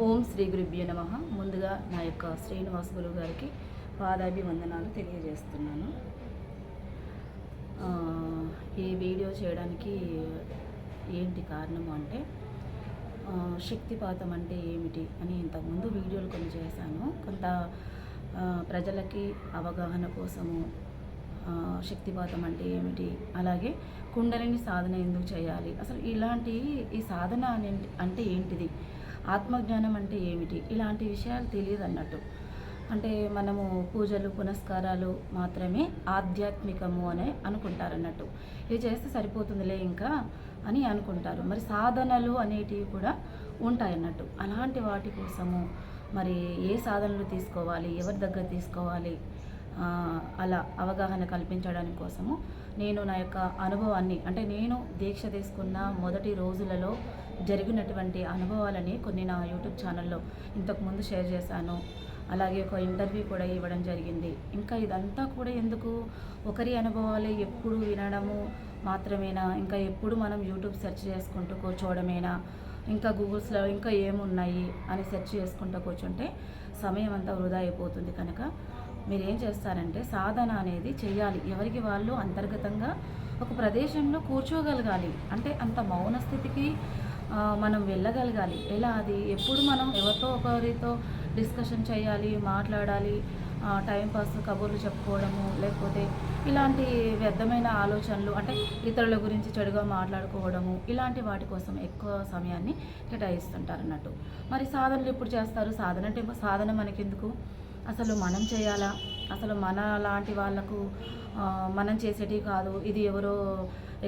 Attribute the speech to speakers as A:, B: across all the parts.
A: ఓం శ్రీ గురుభ్యో నమ. ముందుగా నా యొక్క శ్రీనివాస్ గురువు గారికి పాదాభివందనాలు తెలియజేస్తున్నాను. ఈ వీడియో చేయడానికి ఏంటి కారణం అంటే శక్తిపాతం అంటే ఏమిటి అని ఇంతకుముందు వీడియోలు కొన్ని చేశాను. కొంత ప్రజలకి అవగాహన కోసము శక్తిపాతం అంటే ఏమిటి? అలాగే కుండలిని సాధన ఎందుకు చేయాలి? అసలు ఇలాంటి ఈ సాధన అంటే ఏంటిది? ఆత్మజ్ఞానం అంటే ఏమిటి? ఇలాంటి విషయాలు తెలియదు అన్నట్టు అంటే మనము పూజలు పునస్కారాలు మాత్రమే ఆధ్యాత్మికము అనే అనుకుంటారు అన్నట్టు ఇది చేస్తే సరిపోతుందిలే ఇంకా అని అనుకుంటారు. మరి సాధనలు అనేటివి కూడా ఉంటాయి అన్నట్టు అలాంటి వాటి కోసము మరి ఏ సాధనలు తీసుకోవాలి? ఎవరి దగ్గర తీసుకోవాలి? అలా అవగాహన కల్పించడానికి కోసము నేను నా యొక్క అనుభవాన్ని అంటే నేను దీక్ష తీసుకున్న మొదటి రోజులలో జరిగినటువంటి అనుభవాలని కొన్ని నా యూట్యూబ్ ఛానల్లో ఇంతకుముందు షేర్ చేశాను. అలాగే ఒక ఇంటర్వ్యూ కూడా ఇవ్వడం జరిగింది. ఇంకా ఇదంతా కూడా ఎందుకు? ఒకరి అనుభవాలు ఎప్పుడు వినడము మాత్రమేనా? ఇంకా ఎప్పుడు మనం యూట్యూబ్ సెర్చ్ చేసుకుంటూ కూర్చోవడమేనా? ఇంకా గూగుల్స్లో ఇంకా ఏమున్నాయి? అని సెర్చ్ చేసుకుంటూ కూర్చుంటే సమయం అంతా వృధా అయిపోతుంది కనుక మీరు ఏం చేస్తారంటే సాధన అనేది చేయాలి ఎవరికి వాళ్ళు అంతర్గతంగా ఒక ప్రదేశంలో కూర్చోగలగాలి. అంటే అంత మౌన స్థితికి మనం వెళ్ళగలగాలి. ఎలా అది? ఎప్పుడు మనం ఎవరితో ఒకరితో డిస్కషన్ చేయాలి మాట్లాడాలి టైంపాస్ టైం పాస్ కబుర్లు చెప్పుకోవడము లేకపోతే ఇలాంటి వ్యర్థమైన ఆలోచనలు అంటే ఇతరుల గురించి చెడుగా మాట్లాడుకోవడము ఇలాంటి వాటి కోసం ఎక్కువ సమయాన్ని కేటాయిస్తుంటారు అన్నట్టు మరి సాధనలు ఎప్పుడు చేస్తారు? సాధన అంటే సాధన మనకెందుకు? అసలు మనం చేయాలా? అసలు మన లాంటి వాళ్ళకు మనం చేసేటివి కాదు. ఇది ఎవరో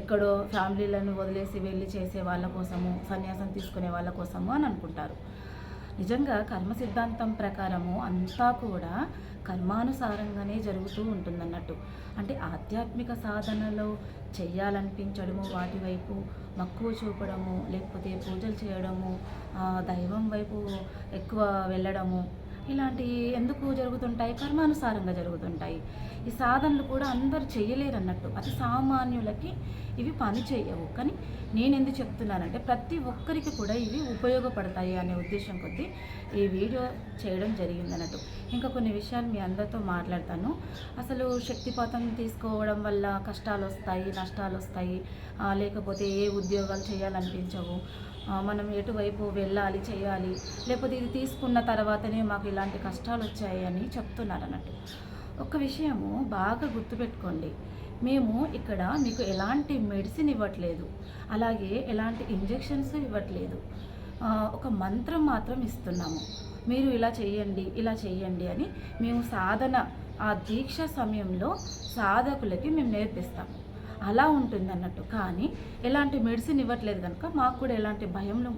A: ఎక్కడో ఫ్యామిలీలను వదిలేసి వెళ్ళి చేసే వాళ్ళ కోసము సన్యాసం తీసుకునే వాళ్ళ కోసము అని అనుకుంటారు. నిజంగా కర్మ సిద్ధాంతం ప్రకారము అంతా కూడా కర్మానుసారంగానే జరుగుతూ ఉంటుందన్నట్టు. అంటే ఆధ్యాత్మిక సాధనలో చెయ్యాలనిపించడము వాటి వైపు మక్కువ చూపడము లేకపోతే పూజలు చేయడము దైవం వైపు ఎక్కువ వెళ్ళడము ఇలాంటివి ఎందుకు జరుగుతుంటాయి? కర్మానుసారంగా జరుగుతుంటాయి. ఈ సాధనలు కూడా అందరూ చేయలేరు అన్నట్టు అతి సామాన్యులకి ఇవి పని చేయవు. కానీ నేను ఎందుకు చెప్తున్నానంటే ప్రతి ఒక్కరికి కూడా ఇవి ఉపయోగపడతాయి అనే ఉద్దేశం కొద్దీ ఈ వీడియో చేయడం జరిగింది అన్నట్టు ఇంకా కొన్ని విషయాలు మీ అందరితో మాట్లాడతాను. అసలు శక్తిపాతం తీసుకోవడం వల్ల కష్టాలు వస్తాయి నష్టాలు వస్తాయి. లేకపోతే ఏ ఉద్యోగాలు చేయాలనిపించవు. మనం ఎటువైపు వెళ్ళాలి చేయాలి లేకపోతే ఇది తీసుకున్న తర్వాతనే మాకు ఇలాంటి కష్టాలు వచ్చాయి అని చెప్తున్నారు అన్నట్టు. ఒక విషయము బాగా గుర్తుపెట్టుకోండి. మేము ఇక్కడ మీకు ఎలాంటి మెడిసిన్ ఇవ్వట్లేదు అలాగే ఎలాంటి ఇంజెక్షన్స్ ఇవ్వట్లేదు. ఒక మంత్రం మాత్రం ఇస్తున్నాము. మీరు ఇలా చేయండి ఇలా చేయండి అని మేము సాధన ఆ దీక్ష సమయంలో సాధకులకి మేము నేర్పిస్తాము. అలా ఉంటుంది అన్నట్టు కానీ ఎలాంటి మెడిసిన్ ఇవ్వట్లేదు కనుక మాకు కూడా ఎలాంటి భయంలో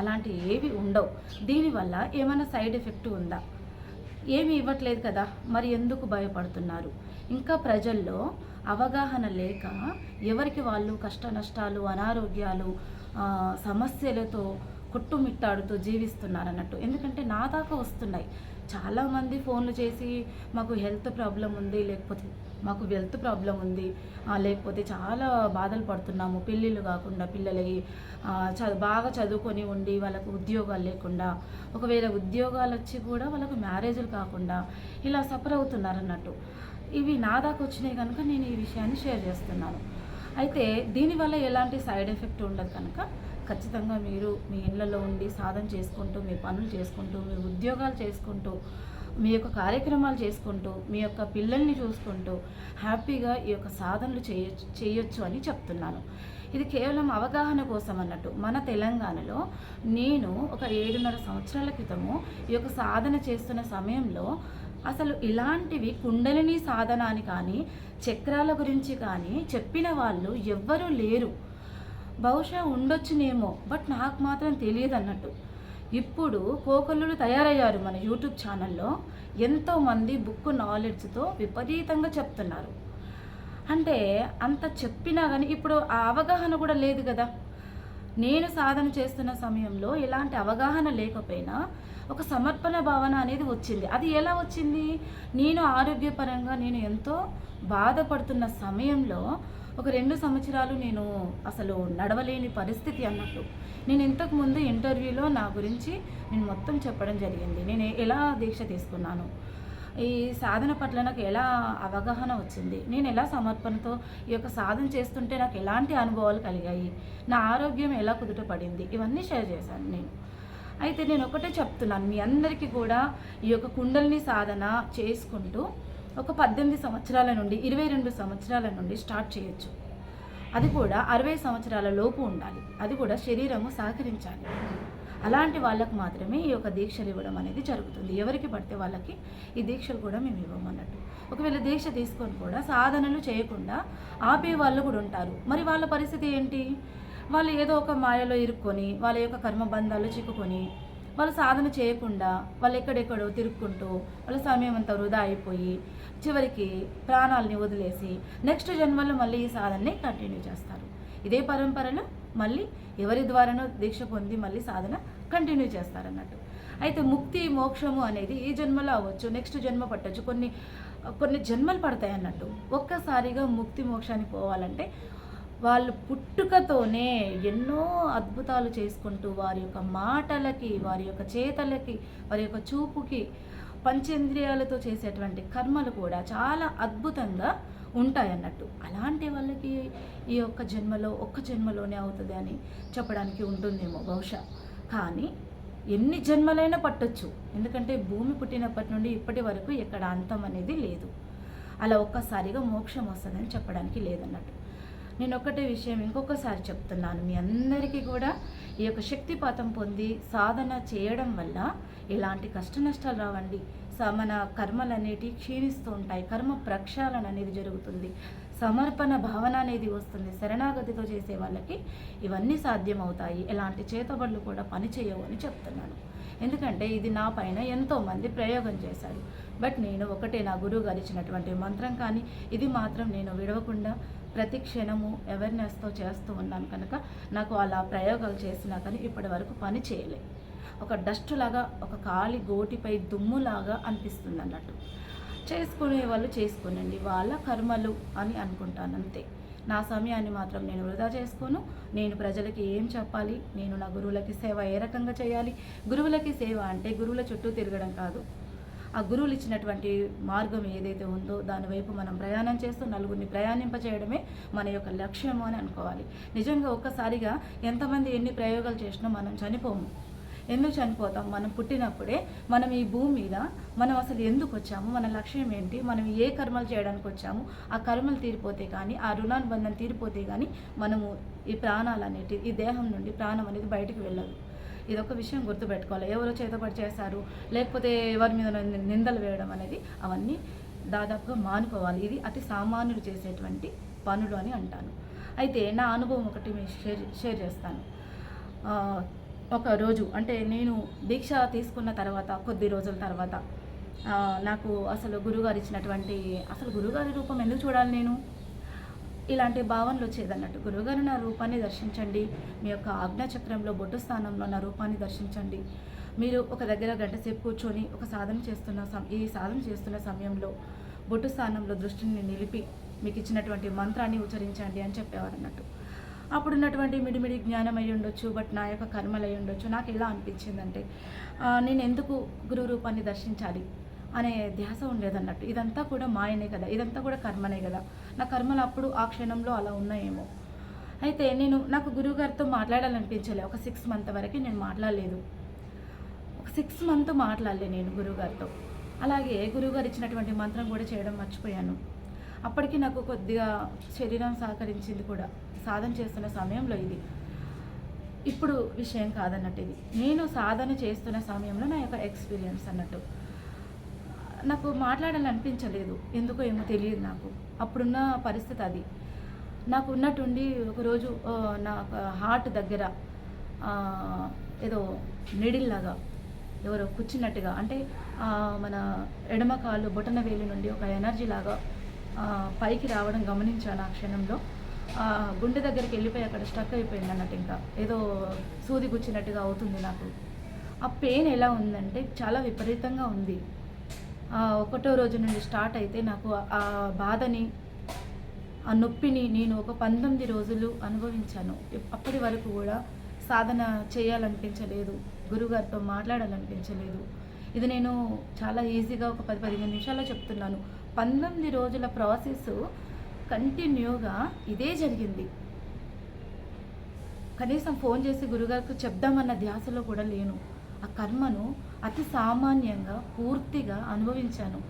A: అలాంటి ఏవి ఉండవు. దీనివల్ల ఏమైనా సైడ్ ఎఫెక్ట్ ఉందా? ఏమి ఇవ్వట్లేదు కదా మరి ఎందుకు భయపడుతున్నారు? ఇంకా ప్రజల్లో అవగాహన లేక ఎవరికి వాళ్ళు కష్ట నష్టాలు అనారోగ్యాలు సమస్యలతో కొట్టుమిట్టాడుతూ జీవిస్తున్నారు అన్నట్టు ఎందుకంటే నా దాకా వస్తున్నాయి. చాలామంది ఫోన్లు చేసి మాకు హెల్త్ ప్రాబ్లం ఉంది లేకపోతే మాకు వెల్త్ ప్రాబ్లం ఉంది. లేకపోతే చాలా బాధలు పడుతున్నాము. పెళ్ళిళ్ళు కాకుండా పిల్లలకి బాగా చదువుకొని ఉండి వాళ్ళకు ఉద్యోగాలు లేకుండా ఒకవేళ ఉద్యోగాలు వచ్చి కూడా వాళ్ళకు మ్యారేజ్లు కాకుండా ఇలా సఫర్ అవుతున్నారు అన్నట్టు. ఇవి నా దాకా వచ్చినాయి కనుక నేను ఈ విషయాన్ని షేర్ చేస్తున్నాను. అయితే దీనివల్ల ఎలాంటి సైడ్ ఎఫెక్ట్ ఉండదు కనుక ఖచ్చితంగా మీరు మీ ఇళ్ళలో ఉండి సాధన చేసుకుంటూ మీ పనులు చేసుకుంటూ మీ ఉద్యోగాలు చేసుకుంటూ మీ యొక్క కార్యక్రమాలు చేసుకుంటూ మీ యొక్క పిల్లల్ని చూసుకుంటూ హ్యాపీగా ఈ యొక్క సాధనలు చేయొచ్చు చేయొచ్చు అని చెప్తున్నాను. ఇది కేవలం అవగాహన కోసం అన్నట్టు. మన తెలంగాణలో నేను ఒక ఏడున్నర సంవత్సరాల క్రితము ఈ యొక్క సాధన చేస్తున్న సమయంలో అసలు ఇలాంటివి కుండలిని సాధన అని కానీ చక్రాల గురించి కానీ చెప్పిన వాళ్ళు ఎవ్వరూ లేరు. బహుశా ఉండొచ్చునేమో బట్ నాకు మాత్రం తెలియదు అన్నట్టు ఇప్పుడు కోకొల్లులు తయారయ్యారు మన యూట్యూబ్ ఛానల్లో. ఎంతోమంది బుక్ నాలెడ్జ్తో విపరీతంగా చెప్తున్నారు. అంటే అంత చెప్పినా కానీ ఇప్పుడు ఆ అవగాహన కూడా లేదు కదా. నేను సాధన చేస్తున్న సమయంలో ఎలాంటి అవగాహన లేకపోయినా ఒక సమర్పణ భావన అనేది వచ్చింది. అది ఎలా వచ్చింది? నేను ఆరోగ్యపరంగా నేను ఎంతో బాధపడుతున్న సమయంలో ఒక రెండు సంవత్సరాలు నేను అసలు నడవలేని పరిస్థితి అన్నట్టు. నేను ఇంతకు ముందు ఇంటర్వ్యూలో నా గురించి నేను మొత్తం చెప్పడం జరిగింది. నేను ఎలా దీక్ష తీసుకున్నాను? ఈ సాధన పట్ల నాకు ఎలా అవగాహన వచ్చింది? నేను ఎలా సమర్పణతో ఈ యొక్క సాధన చేస్తుంటే నాకు ఎలాంటి అనుభవాలు కలిగాయి? నా ఆరోగ్యం ఎలా కుదుట పడింది ఇవన్నీ షేర్ చేశాను నేను. అయితే నేను ఒకటే చెప్తున్నాను. మీ అందరికీ కూడా ఈ యొక్క కుండలిని సాధన చేసుకుంటూ ఒక పద్దెనిమిది సంవత్సరాల నుండి ఇరవై రెండు సంవత్సరాల నుండి స్టార్ట్ చేయొచ్చు. అది కూడా అరవై సంవత్సరాల లోపు ఉండాలి. అది కూడా శరీరము సహకరించాలి. అలాంటి వాళ్ళకు మాత్రమే ఈ యొక్క దీక్షలు ఇవ్వడం అనేది జరుగుతుంది. ఎవరికి పడితే వాళ్ళకి ఈ దీక్షలు కూడా మేము ఇవ్వమన్నట్టు. ఒకవేళ దీక్ష తీసుకొని కూడా సాధనలు చేయకుండా ఆపే వాళ్ళు కూడా ఉంటారు. మరి వాళ్ళ పరిస్థితి ఏంటి? వాళ్ళు ఏదో ఒక మాయలో ఇరుక్కొని వాళ్ళ యొక్క కర్మబంధాలు చిక్కుకొని వాళ్ళు సాధన చేయకుండా వాళ్ళు ఎక్కడెక్కడో తిరుక్కుంటూ వాళ్ళ సమయం అంతా వృధా అయిపోయి చివరికి ప్రాణాలని వదిలేసి నెక్స్ట్ జన్మలో మళ్ళీ ఈ సాధనని కంటిన్యూ చేస్తారు. ఇదే పరంపరలో మళ్ళీ ఎవరి ద్వారానో దీక్ష పొంది మళ్ళీ సాధన కంటిన్యూ చేస్తారన్నట్టు. అయితే ముక్తి మోక్షము అనేది ఈ జన్మలో అవ్వచ్చు నెక్స్ట్ జన్మ పట్టచ్చు. కొన్ని కొన్ని జన్మలు పడతాయి అన్నట్టు ఒక్కసారిగా ముక్తి మోక్షానికి పోవాలంటే వాళ్ళు పుట్టుకతోనే ఎన్నో అద్భుతాలు చేసుకుంటూ వారి యొక్క మాటలకి వారి యొక్క చేతలకి వారి యొక్క చూపుకి పంచేంద్రియాలతో చేసేటువంటి కర్మలు కూడా చాలా అద్భుతంగా ఉంటాయి అన్నట్టు అలాంటి వాళ్ళకి ఈ యొక్క జన్మలో ఒక్క జన్మలోనే అవుతుంది అని చెప్పడానికి ఉంటుందేమో బహుశా. కానీ ఎన్ని జన్మలైనా పట్టొచ్చు. ఎందుకంటే భూమి పుట్టినప్పటి నుండి ఇప్పటి వరకు ఎక్కడ అంతం అనేది లేదు. అలా ఒక్కసారిగా మోక్షం వస్తుందని చెప్పడానికి లేదన్నట్టు. నేను ఒకటే విషయం ఇంకొకసారి చెప్తున్నాను. మీ అందరికీ కూడా ఈ యొక్క శక్తిపాతం పొంది సాధన చేయడం వల్ల ఎలాంటి కష్ట నష్టాలు రావండి. మన కర్మలు అనేటివి క్షీణిస్తూ ఉంటాయి కర్మ ప్రక్షాళన అనేది జరుగుతుంది. సమర్పణ భావన అనేది వస్తుంది. శరణాగతితో చేసే వాళ్ళకి ఇవన్నీ సాధ్యమవుతాయి. ఎలాంటి చేతబడులు కూడా పని చేయవు అని చెప్తున్నాను. ఎందుకంటే ఇది నా పైన ఎంతోమంది ప్రయోగం చేశారు. బట్ నేను ఒకటే నా గురువు గారు ఇచ్చినటువంటి మంత్రం కానీ ఇది మాత్రం నేను విడవకుండా ప్రతి క్షణము అవేర్నెస్తో చేస్తూ ఉన్నాను కనుక నాకు అలా ప్రయోగాలు చేసినా కానీ ఇప్పటి వరకు పని చేయలే. ఒక డస్ట్ లాగా ఒక కాలి గోటిపై దుమ్ములాగా అనిపిస్తుంది అన్నట్టు. చేసుకునే వాళ్ళు చేసుకునండి. వాళ్ళ కర్మలు అని అనుకుంటాను అంతే. నా సమయాన్ని మాత్రం నేను వృధా చేసుకోను. నేను ప్రజలకి ఏం చెప్పాలి? నేను నా గురువులకి సేవ ఏ రకంగా చేయాలి? గురువులకి సేవ అంటే గురువుల చుట్టూ తిరగడం కాదు. ఆ గురువులు ఇచ్చినటువంటి మార్గం ఏదైతే ఉందో దాని వైపు మనం ప్రయాణం చేస్తూ నలుగురిని ప్రయాణింపజేయడమే మన యొక్క లక్ష్యము అని అనుకోవాలి. నిజంగా ఒక్కసారిగా ఎంతమంది ఎన్ని ప్రయోగాలు చేసినా మనం చనిపోము. ఎందుకు చనిపోతాం. మనం పుట్టినప్పుడే మనం ఈ భూమి మీద మనం అసలు ఎందుకు వచ్చాము? మన లక్ష్యం ఏంటి? మనం ఏ కర్మలు చేయడానికి వచ్చాము? ఆ కర్మలు తీరిపోతే కానీ ఆ రుణానుబంధం తీరిపోతే కానీ మనము ఈ ప్రాణాలు అనేటి ఈ దేహం నుండి ప్రాణం అనేది బయటకు వెళ్ళదు. ఇదొక విషయం గుర్తుపెట్టుకోవాలి. ఎవరో చేతపడి చేశారు లేకపోతే ఎవరి మీద నిందలు వేయడం అనేది అవన్నీ దాదాపుగా మానుకోవాలి. ఇది అతి సామాన్యుడు చేసేటువంటి పనులు అని అంటాను. అయితే నా అనుభవం ఒకటి మీకు షేర్ షేర్ చేస్తాను. ఒక రోజు అంటే నేను దీక్ష తీసుకున్న తర్వాత కొద్ది రోజుల తర్వాత నాకు అసలు గురుగారు ఇచ్చినటువంటి అసలు గురుగారి రూపం ఎందుకు చూడాలి నేను? ఇలాంటి భావనలు వచ్చేదన్నట్టు. గురువుగారు నా రూపాన్ని దర్శించండి. మీ యొక్క ఆజ్ఞాచక్రంలో బొట్టు స్థానంలో నా రూపాన్ని దర్శించండి. మీరు ఒక దగ్గర గంటసేపు కూర్చొని ఒక సాధన చేస్తున్న ఈ సాధన చేస్తున్న సమయంలో బొట్టు స్థానంలో దృష్టిని నిలిపి మీకు ఇచ్చినటువంటి మంత్రాన్ని ఉచ్చరించండి అని చెప్పేవారు అన్నట్టు అప్పుడున్నటువంటి మిడిమిడి జ్ఞానం అయి ఉండొచ్చు బట్ నా యొక్క కర్మలు అయి ఉండొచ్చు. నాకు ఎలా అనిపించిందంటే నేను ఎందుకు గురు రూపాన్ని దర్శించాలి? అనే ధ్యాస ఉండేదన్నట్టు. ఇదంతా కూడా మాయనే కదా. ఇదంతా కూడా కర్మనే కదా. నా కర్మలు అప్పుడు ఆ క్షణంలో అలా ఉన్నాయేమో. అయితే నేను నాకు గురువుగారితో మాట్లాడాలనిపించలే. ఒక సిక్స్ మంత్ వరకు నేను మాట్లాడలేదు. ఒక సిక్స్ మంత్ మాట్లాడలే నేను గురువుగారితో. అలాగే గురువుగారు ఇచ్చినటువంటి మంత్రం కూడా చేయడం మర్చిపోయాను. అప్పటికి నాకు కొద్దిగా శరీరం సహకరించింది కూడా. సాధన చేస్తున్న సమయంలో ఇది. ఇప్పుడు విషయం కాదన్నట్టు ఇది. నేను సాధన చేస్తున్న సమయంలో నా యొక్క ఎక్స్పీరియన్స్ అన్నట్టు. నాకు మాట్లాడాలనిపించలేదు. ఎందుకో ఏమో తెలియదు నాకు. అప్పుడున్న పరిస్థితి అది. నాకు ఉన్నట్టుండి ఒకరోజు నా హార్ట్ దగ్గర ఏదో నిడిల్లాగా ఎవరో కూర్చున్నట్టుగా అంటే మన ఎడమ కాలు బొటన వేలి నుండి ఒక ఎనర్జీ లాగా పైకి రావడం గమనించాను ఆ క్షణంలో. గుండె దగ్గరికి వెళ్ళిపోయి అక్కడ స్టక్ అయిపోయింది అన్నట్టు ఇంకా. ఏదో సూది గుచ్చినట్టుగా అవుతుంది నాకు. ఆ పెయిన్ ఎలా ఉందంటే చాలా విపరీతంగా ఉంది. ఒకటో రోజు నుండి స్టార్ట్ అయితే నాకు ఆ బాధని ఆ నొప్పిని నేను ఒక పంతొమ్మిది రోజులు అనుభవించాను. అప్పటి వరకు కూడా సాధన చేయాలనిపించలేదు గురుగారితో మాట్లాడాలనిపించలేదు. ఇది నేను చాలా ఈజీగా ఒక పది పదిహేను నిమిషాల్లో చెప్తున్నాను. పంతొమ్మిది రోజుల ప్రాసెస్ కంటిన్యూగా ఇదే జరిగింది. కనీసం ఫోన్ చేసి గురుగారికి చెప్దామన్న ధ్యాసలో కూడా లేను. ఆ కర్మను అతి సామాన్యంగా పూర్తిగా అనుభవించాను.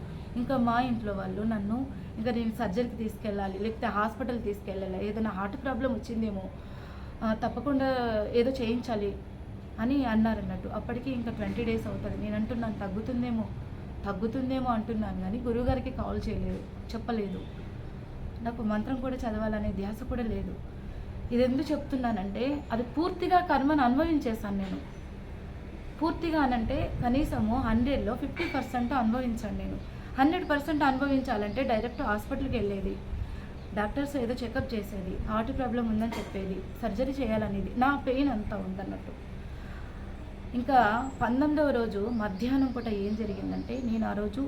A: ఇంకా మా ఇంట్లో వాళ్ళు నన్ను ఇంకా నేను సర్జరీకి తీసుకెళ్ళాలి లేకపోతే హాస్పిటల్కి తీసుకెళ్ళాలి ఏదైనా హార్ట్ ప్రాబ్లం వచ్చిందేమో తప్పకుండా ఏదో చేయించాలి అని అన్నారు అన్నట్టు అప్పటికి ఇంకా ట్వంటీ డేస్ అవుతుంది. నేను అంటున్నాను తగ్గుతుందేమో తగ్గుతుందేమో అంటున్నాను కానీ గురువుగారికి కాల్ చేయలేదు చెప్పలేదు. నాకు మంత్రం కూడా చదవాలనే ధ్యాస కూడా లేదు. ఇది ఎందుకు చెప్తున్నానంటే అది పూర్తిగా కర్మను అనుభవించేశాను నేను. పూర్తిగా అనంటే కనీసము హండ్రెడ్లో ఫిఫ్టీ పర్సెంట్ అనుభవించాను నేను. హండ్రెడ్ పర్సెంట్ అనుభవించాలంటే డైరెక్ట్ హాస్పిటల్కి వెళ్ళేది. డాక్టర్స్ ఏదో చెకప్ చేసేది హార్ట్ ప్రాబ్లం ఉందని చెప్పేది సర్జరీ చేయాలనేది. నా పెయిన్ అంతా ఉందన్నట్టు. ఇంకా పంతొమ్మిదవ రోజు మధ్యాహ్నం పూట ఏం జరిగిందంటే నేను ఆ రోజు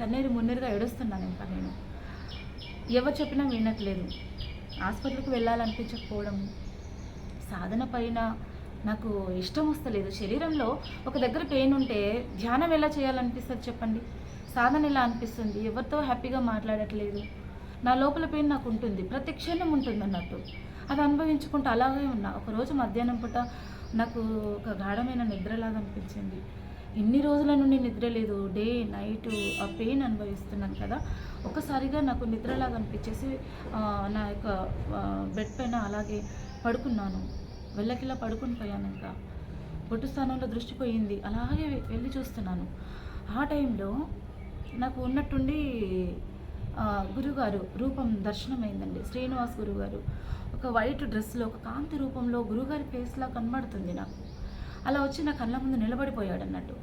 A: కన్నీరు మున్నీరుగా ఏడుస్తున్నాను ఇంకా నేను. ఎవరు చెప్పినా వినట్లేదు. హాస్పిటల్కి వెళ్ళాలనిపించకపోవడం సాధన పైన నాకు ఇష్టం వస్తలేదు. శరీరంలో ఒక దగ్గర పెయిన్ ఉంటే ధ్యానం ఎలా చేయాలనిపిస్తుంది చెప్పండి? సాధన ఎలా అనిపిస్తుంది? ఎవరితో హ్యాపీగా మాట్లాడట్లేదు. నా లోపల పెయిన్ నాకు ఉంటుంది. ప్రతి క్షణం ఉంటుంది అన్నట్టు. అది అనుభవించుకుంటూ అలాగే ఉన్నా. ఒకరోజు మధ్యాహ్నం పూట నాకు ఒక గాఢమైన నిద్రలాగా అనిపించింది. ఇన్ని రోజుల నుండి నిద్ర లేదు. డే నైట్ ఆ పెయిన్ అనుభవిస్తున్నాను కదా. ఒక్కసారిగా నాకు నిద్రలాగా అనిపించేసి నా యొక్క బెడ్ పైన అలాగే పడుకున్నాను. వెళ్ళకిలా పడుకుని పోయాను ఇంకా పొట్టు స్థానంలో దృష్టి పోయింది. అలాగే వెళ్ళి చూస్తున్నాను. ఆ టైంలో నాకు ఉన్నట్టుండి గురుగారు రూపం దర్శనమైందండి. శ్రీనివాస్ గురుగారు. ఒక వైట్ డ్రెస్లో ఒక కాంతి రూపంలో గురుగారి ఫేస్లా కనబడుతుంది నాకు. అలా వచ్చి నా కళ్ళ ముందు నిలబడిపోయాడు అన్నట్టు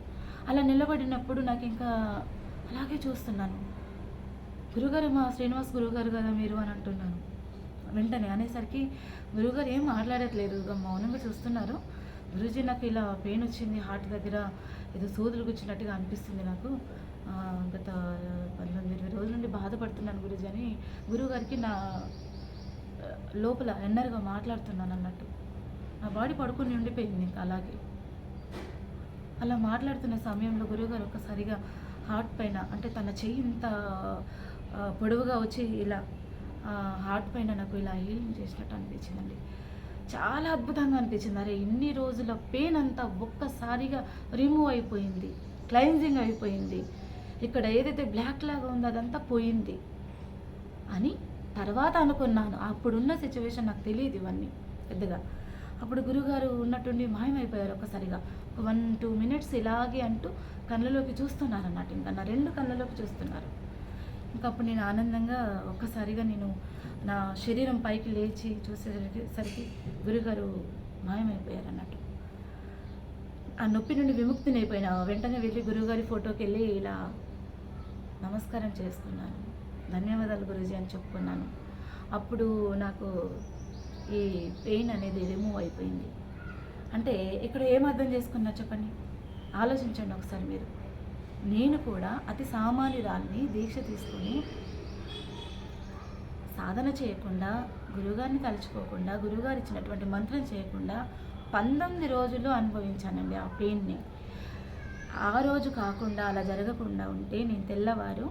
A: అలా నిలబడినప్పుడు నాకు ఇంకా అలాగే చూస్తున్నాను. గురుగారు మా శ్రీనివాస్ గురుగారు కదా మీరు అని అంటున్నాను. వెంటనే అనేసరికి గురువుగారు ఏం మాట్లాడట్లేదు. మౌనంగా చూస్తున్నారు. గురుజీ నాకు ఇలా పెయిన్ వచ్చింది హార్ట్ దగ్గర ఏదో సూదులు గుచ్చినట్టుగా అనిపిస్తుంది నాకు. గత పంతొమ్మిది ఇరవై రోజుల నుండి బాధపడుతున్నాను గురుజీ అని గురువుగారికి నా లోపల ఎన్నర్గా మాట్లాడుతున్నాను అన్నట్టు. నా బాడీ పడుకుని ఉండిపోయింది ఇంకా అలాగే. అలా మాట్లాడుతున్న సమయంలో గురువుగారు ఒకసారిగా హార్ట్ పైన అంటే తన చెయ్యి ఇంత పొడవుగా వచ్చి ఇలా హార్ట్ పైన నాకు ఇలా హీలింగ్ చేసినట్టు అనిపించిందండి. చాలా అద్భుతంగా అనిపించింది. అరే ఇన్ని రోజుల పెయిన్ అంతా ఒక్కసారిగా రిమూవ్ అయిపోయింది. క్లైన్జింగ్ అయిపోయింది. ఇక్కడ ఏదైతే బ్లాక్ లాగా ఉందో అదంతా పోయింది అని తర్వాత అనుకున్నాను. అప్పుడున్న సిచ్యువేషన్ నాకు తెలియదు ఇవన్నీ పెద్దగా. అప్పుడు గురుగారు ఉన్నట్టుండి మాయమైపోయారు ఒక్కసారిగా. ఒక వన్ టూ మినిట్స్ ఇలాగే అంటూ కళ్ళలోకి చూస్తున్నారు అన్నట్టు ఇంకా నా రెండు కళ్ళలోకి చూస్తున్నారు. ఇంకా అప్పుడు నేను ఆనందంగా ఒక్కసారిగా నేను నా శరీరం పైకి లేచి చూసేసరికి సరికి గురుగారు మాయమైపోయారు అన్నట్టు ఆ నొప్పి నుండి విముక్తిని అయిపోయిన వెంటనే వెళ్ళి గురువుగారి ఫోటోకి వెళ్ళి ఇలా నమస్కారం చేసుకున్నాను ధన్యవాదాలు గురుజీ అని చెప్పుకున్నాను. అప్పుడు నాకు ఈ పెయిన్ అనేది రిమూవ్ అయిపోయింది. అంటే ఇక్కడ ఏం అర్థం చేసుకున్నా చెప్పండి? ఆలోచించండి ఒకసారి మీరు. నేను కూడా అతి సామాన్యురాల్ని దీక్ష తీసుకొని సాధన చేయకుండా గురువుగారిని తలుచుకోకుండా గురువుగారు ఇచ్చినటువంటి మంత్రం చేయకుండా పంతొమ్మిది రోజులు అనుభవించానండి ఆ పెయిన్ని. ఆ రోజు కాకుండా అలా జరగకుండా ఉంటే నేను తెల్లవారు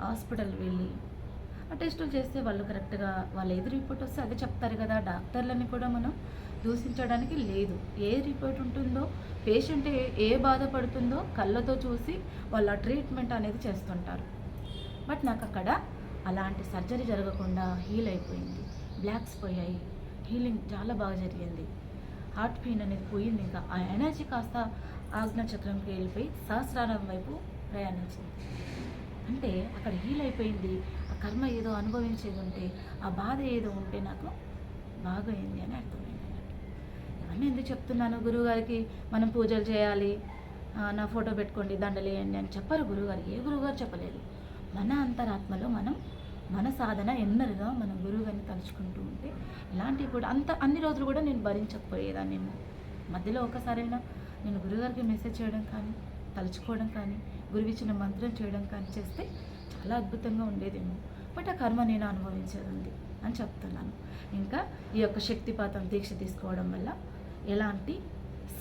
A: హాస్పిటల్ వెళ్ళి ఆ టెస్టులు చేస్తే వాళ్ళు కరెక్ట్గా వాళ్ళ ఏది రిపోర్ట్ వస్తే అదే చెప్తారు కదా డాక్టర్లని కూడా మనం దూషించడానికి లేదు. ఏ రిపోర్ట్ ఉంటుందో పేషెంట్ ఏ బాధ బాధపడుతుందో కళ్ళతో చూసి వాళ్ళ ట్రీట్మెంట్ అనేది చేస్తుంటారు. బట్ నాకు అక్కడ అలాంటి సర్జరీ జరగకుండా హీల్ అయిపోయింది. బ్లాక్స్ పోయాయి. హీలింగ్ చాలా బాగా జరిగింది. హార్ట్ పెయిన్ అనేది పోయింది. ఇంకా ఆ ఎనర్జీ కాస్త ఆజ్ఞాచక్రంకి వెళ్ళిపోయి సహస్రారం వైపు ప్రయాణించింది. అంటే అక్కడ హీల్ అయిపోయింది. ఆ కర్మ ఏదో అనుభవించేది ఉంటే ఆ బాధ ఏదో ఉంటే నాకు బాగా అయింది అని అర్థమైంది. అని ఎందుకు చెప్తున్నాను? గురువుగారికి మనం పూజలు చేయాలి. నా ఫోటో పెట్టుకోండి దండలేయండి అని చెప్పరు గురువుగారు. ఏ గురువుగారు చెప్పలేదు. మన అంతరాత్మలో మనం మన సాధన ఎన్నరుగా మనం గురువుగారిని తలుచుకుంటూ ఉంటే ఇలాంటివి కూడా అంత అన్ని రోజులు కూడా నేను భరించకపోయేదాన్ని నేను. మధ్యలో ఒకసారైనా నేను గురుగారికి మెసేజ్ చేయడం కానీ తలుచుకోవడం కానీ గురువు ఇచ్చిన మంత్రం చేయడం కానీ చేస్తే చాలా అద్భుతంగా ఉండేదేమో. బట్ ఆ కర్మ నేను అనుభవించేది ఉంది అని చెప్తున్నాను. ఇంకా ఈ యొక్క శక్తిపాతం దీక్ష తీసుకోవడం వల్ల ఎలాంటి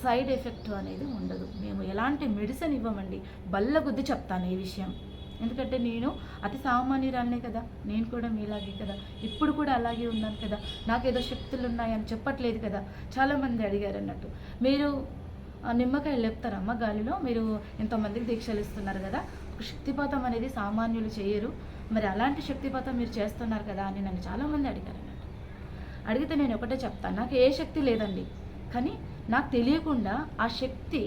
A: సైడ్ ఎఫెక్ట్ అనేది ఉండదు. మేము ఎలాంటి మెడిసిన్ ఇవ్వమండి. బల్ల గుద్ది చెప్తాను ఈ విషయం. ఎందుకంటే నేను అతి సామాన్యురాలనే కదా. నేను కూడా మీలాగే కదా. ఇప్పుడు కూడా అలాగే ఉన్నాను కదా. నాకేదో శక్తులు ఉన్నాయని చెప్పట్లేదు కదా. చాలామంది అడిగారు అన్నట్టు. మీరు ఆ, నిమ్మకాయలు లేపుతారమ్మ గాలిలో. మీరు ఎంతోమందికి దీక్షలు ఇస్తున్నారు కదా. శక్తిపాతం అనేది సామాన్యులు చేయరు. మరి అలాంటి శక్తిపాతం మీరు చేస్తున్నారు కదా అని నన్ను చాలామంది అడిగారు అన్నట్టు. అడిగితే నేను ఒకటే చెప్తాను. నాకు ఏ శక్తి లేదండి. కానీ నాకు తెలియకుండా ఆ శక్తి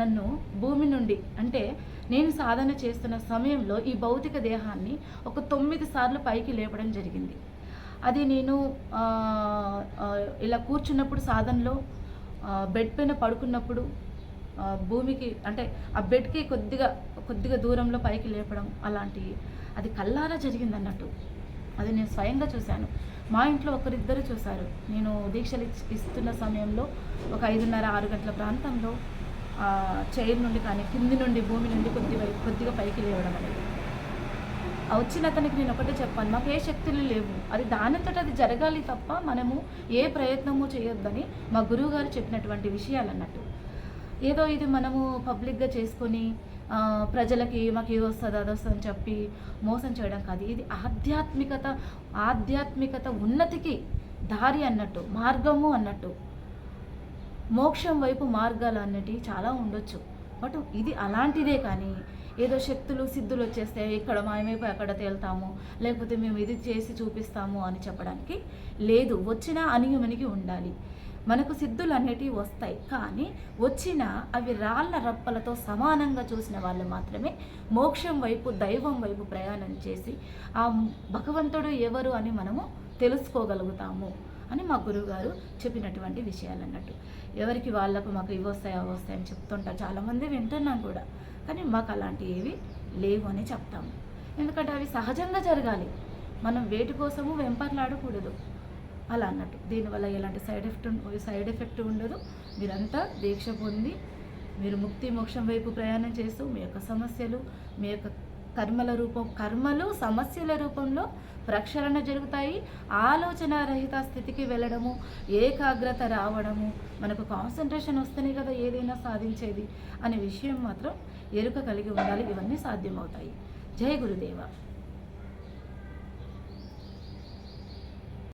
A: నన్ను భూమి నుండి అంటే నేను సాధన చేస్తున్న సమయంలో ఈ భౌతిక దేహాన్ని ఒక తొమ్మిది సార్లు పైకి లేపడం జరిగింది. అది నేను ఇలా కూర్చున్నప్పుడు సాధనలో బెడ్ పైన పడుకున్నప్పుడు భూమికి అంటే ఆ బెడ్కి కొద్దిగా కొద్దిగా దూరంలో పైకి లేపడం అలాంటివి. అది కల్లారా జరిగింది అన్నట్టు అది నేను స్వయంగా చూశాను. మా ఇంట్లో ఒకరిద్దరు చూశారు. నేను దీక్షలు ఇస్తున్న సమయంలో ఒక ఐదున్నర ఆరు గంటల ప్రాంతంలో చైర్ నుండి కానీ కింది నుండి భూమి నుండి కొద్దిగా కొద్దిగా పైకి లేవడం అనేది. వచ్చిన అతనికి నేను ఒకటే చెప్పాను మాకు ఏ శక్తులు లేవు. అది దానంతట అది జరగాలి తప్ప మనము ఏ ప్రయత్నము చేయొద్దని మా గురువు గారు చెప్పినటువంటి విషయాలు అన్నట్టు. ఏదో ఇది మనము పబ్లిక్గా చేసుకొని ప్రజలకి మాకు ఇది వస్తుంది అది వస్తుంది అని చెప్పి మోసం చేయడం కాదు. ఇది ఆధ్యాత్మికత ఆధ్యాత్మికత ఉన్నతికి దారి అన్నట్టు మార్గము అన్నట్టు. మోక్షం వైపు మార్గాలు అన్నటివి చాలా ఉండొచ్చు. బట్ ఇది అలాంటిదే కానీ ఏదో శక్తులు సిద్ధులు వచ్చేస్తే ఇక్కడ మాయమైపోయి అక్కడ తేలుతాము లేకపోతే మేము ఇది చేసి చూపిస్తాము అని చెప్పడానికి లేదు. వచ్చినా అణిగిమణిగి ఉండాలి. మనకు సిద్ధులు అనేటివి వస్తాయి. కానీ వచ్చిన అవి రాళ్ళ రప్పలతో సమానంగా చూసిన వాళ్ళు మాత్రమే మోక్షం వైపు దైవం వైపు ప్రయాణం చేసి ఆ భగవంతుడు ఎవరు అని మనము తెలుసుకోగలుగుతాము అని మా గురువుగారు చెప్పినటువంటి విషయాలు అన్నట్టు. ఎవరికి వాళ్ళకు మాకు ఇవి వస్తాయి అవి అని చెప్తుంటారు. చాలామంది వింటున్నాం కూడా. కానీ మాకు అలాంటివి ఏవి లేవు అని చెప్తాము. ఎందుకంటే అవి సహజంగా జరగాలి. మనం వేటి కోసము వెంపర్లాడకూడదు. అలా అన్నట్టు. దీనివల్ల ఎలాంటి సైడ్ ఎఫెక్ట్ సైడ్ ఎఫెక్ట్ ఉండదు. మీరంతా దీక్ష పొంది మీరు ముక్తి మోక్షం వైపు ప్రయాణం చేస్తూ మీ యొక్క సమస్యలు మీ యొక్క కర్మల రూపం కర్మలు సమస్యల రూపంలో ప్రక్షాళన జరుగుతాయి. ఆలోచన రహిత స్థితికి వెళ్ళడము ఏకాగ్రత రావడము మనకు కాన్సన్ట్రేషన్ వస్తేనే కదా ఏదైనా సాధించేది అనే విషయం మాత్రం ఎరుక కలిగి ఉండాలి. ఇవన్నీ సాధ్యమవుతాయి. జై గురుదేవ.